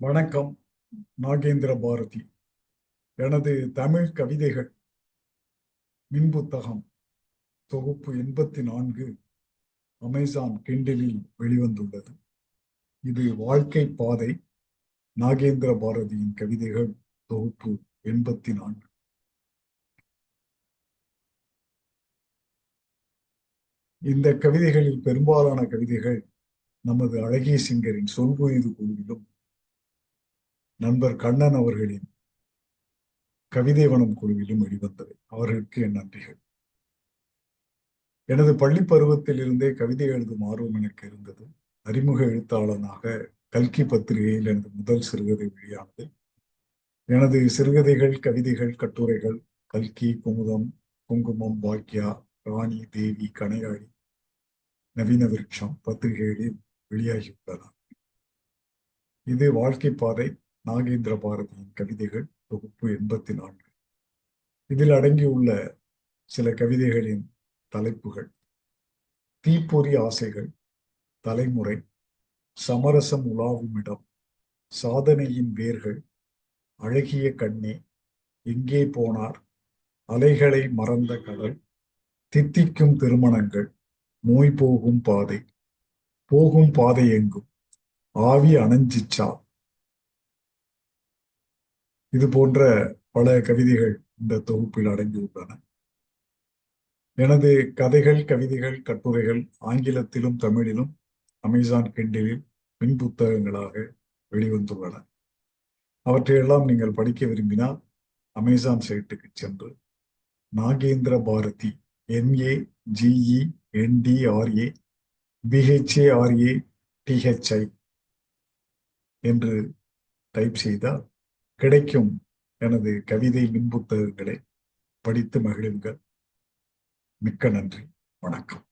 வணக்கம் நாகேந்திர பாரதி. எனது தமிழ் கவிதைகள். மின்புத்தகம் தொகுப்பு எண்பத்தி நான்கு அமேசான் கிண்டலில் வெளிவந்துள்ளது. இது வாழ்க்கை பாதை நாகேந்திர பாரதியின் கவிதைகள் தொகுப்பு எண்பத்தி நான்கு இந்த கவிதைகளில் பெரும்பாலான கவிதைகள் நமது அழகிய சிங்கரின் சொல்புரிது குழுவிலும் நண்பர் கண்ணன் அவர்களின் கவிதைவனம் குழுவிலும் வெளிவந்தவை. அவர்களுக்கு என் நன்றிகள். எனது பள்ளி பருவத்தில் இருந்தே கவிதை எழுதும் ஆர்வம் எனக்கு இருந்தது. அறிமுக எழுத்தாளனாக கல்கி பத்திரிகையில் எனது முதல் சிறுகதை வெளியானது. எனது சிறுகதைகள் கவிதைகள் கட்டுரைகள் கல்கி குமுதம் குங்குமம் பாக்கியா ராணி தேவி கனையாளி நவீன விருட்சம் பத்திரிகைகளில் வெளியாகியுள்ளன. இது வாழ்க்கை பாதை நாகேந்திர பாரதியின் கவிதைகள் தொகுப்பு எண்பத்தி நான்கு இதில் அடங்கியுள்ள சில கவிதைகளின் தலைப்புகள். தீப்பொறி ஆசைகள் தலைமுறை சமரசம் உலாவும் இடம் சாதனையின் வேர்கள் அழகிய கண்ணே எங்கே போனார் அலைகளை மறந்த கடல் தித்திக்கும் திருமணங்கள் நோய் போகும் பாதை போகும் பாதை எங்கும் ஆவி அணைஞ்சிச்சா இது போன்ற பல கவிதைகள் இந்த தொகுப்பில் அடங்கியுள்ளன. எனது கதைகள் கவிதைகள் கட்டுரைகள் ஆங்கிலத்திலும் தமிழிலும் அமேசான் கிண்டிலில் மின் புத்தகங்களாக வெளிவந்துள்ளன. அவற்றையெல்லாம் நீங்கள் படிக்க விரும்பினால் அமேசான் சைட்டுக்கு சென்று Nagendra Bharathi N A G E N D R A B H A R A T H I என்று டைப் செய்தால் கிடைக்கும் எனது கவிதை மின்புத்தகங்களை படித்து மகிழுங்கள். மிக்க நன்றி. வணக்கம்.